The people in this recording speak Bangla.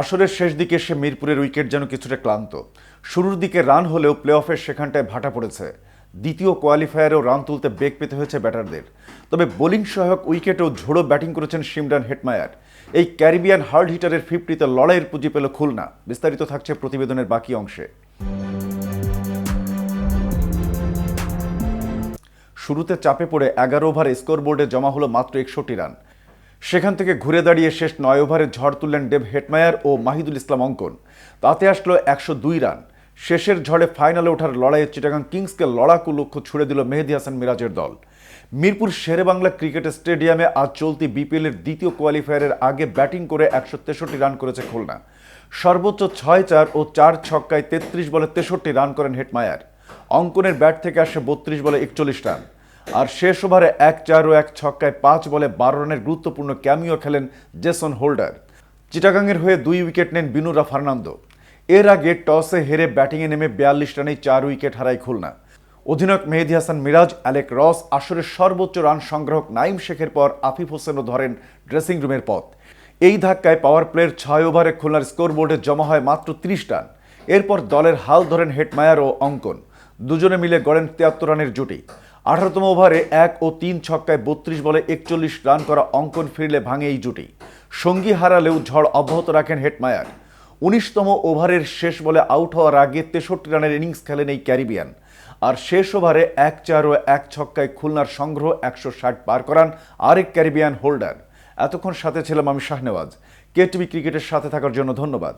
আসরের শেষ দিকে এসে মিরপুরের উইকেট যেন কিছুটা ক্লান্ত। শুরুর দিকে রান হলেও প্লে অফের সেখানটায় ভাটা পড়েছে। দ্বিতীয় কোয়ালিফায়ারেও রান তুলতে বেগ পেতে হয়েছে ব্যাটারদের। তবে বোলিং সহায়ক উইকেটেও ঝোড়ো ব্যাটিং করেছেন শিমরান হেটমায়ার। এই ক্যারিবিয়ান হার্ড হিটারের ফিফটিতে লড়াইয়ের পুঁজি পেল খুলনা। বিস্তারিত থাকছে প্রতিবেদনের বাকি অংশে। শুরুতে চাপে পড়ে এগারো ওভারে স্কোরবোর্ডে জমা হলো মাত্র একষট্টি রান। সেখান থেকে ঘুরে দাঁড়িয়ে শেষ নয় ওভারে ঝড় তুললেন ডেভ হেটমায়ার ও মাহিদুল ইসলাম অঙ্কন। তাতে আসলো একশো দুই রান। শেষের ঝড়ে ফাইনালে ওঠার লড়াইয়ে চিটাগাং কিংসকে লড়াকু লক্ষ্য ছুড়ে দিল মেহেদি হাসান মিরাজের দল। মিরপুর শেরেবাংলা ক্রিকেট স্টেডিয়ামে আজ চলতি বিপিএলের দ্বিতীয় কোয়ালিফায়ারের আগে ব্যাটিং করে একশো তেষট্টি রান করেছে খুলনা। সর্বোচ্চ ছয় চার ও চার ছক্কায় তেত্রিশ বলে তেষট্টি রান করেন হেটমায়ার। অঙ্কনের ব্যাট থেকে আসে বত্রিশ বলে একচল্লিশ রান। আর শেষ ওভারে এক চার ও এক ছক্কায় পাঁচ বলে বারো রানের গুরুত্বপূর্ণ ক্যামিও খেলেন জেসন হোল্ডার। চিটাগাংয়ের হয়ে দুই উইকেট নেন বিনুরা ফার্নান্দো। এর আগে টসে হেরে ব্যাটিংয়ে নেমে বিয়াল্লিশ রানেই চার উইকেট হারায় খুলনা। অধিনায়ক মেহেদি হাসান মিরাজ, অ্যালেক রস, আসরের সর্বোচ্চ রান সংগ্রাহক নাইম শেখের পর আফিফ হোসেনও ধরেন ড্রেসিং রুমের পথ। এই ধাক্কায় পাওয়ার প্লের ছয় ওভারে খুলনার স্কোরবোর্ডে জমা হয় মাত্র ত্রিশ রান। এরপর দলের হাল ধরেন হেটমায়ার ও অঙ্কন। দুজনে মিলে গড়েন তিয়াত্তর রানের জুটি। আঠারোতম ওভারে এক ও তিন ছক্কায় বত্রিশ বলে একচল্লিশ রান করা অঙ্কন ফিরলে ভাঙে এই জুটি। সঙ্গী হারালেও ঝড় অব্যাহত রাখেন হেটমায়ার উনিশতম ওভারের শেষ বলে আউট হওয়ার আগে তেষট্টি রানের ইনিংস খেলেন এই ক্যারিবিয়ান। আর শেষ ওভারে এক চার ও এক ছক্কায় খুলনার সংগ্রহ একশো ষাট পার করান আরেক ক্যারিবিয়ান হোল্ডার। এতক্ষণ সাথে ছিলাম আমি শাহনেওয়াজ। কে টিভি ক্রিকেটের সাথে থাকার জন্য ধন্যবাদ।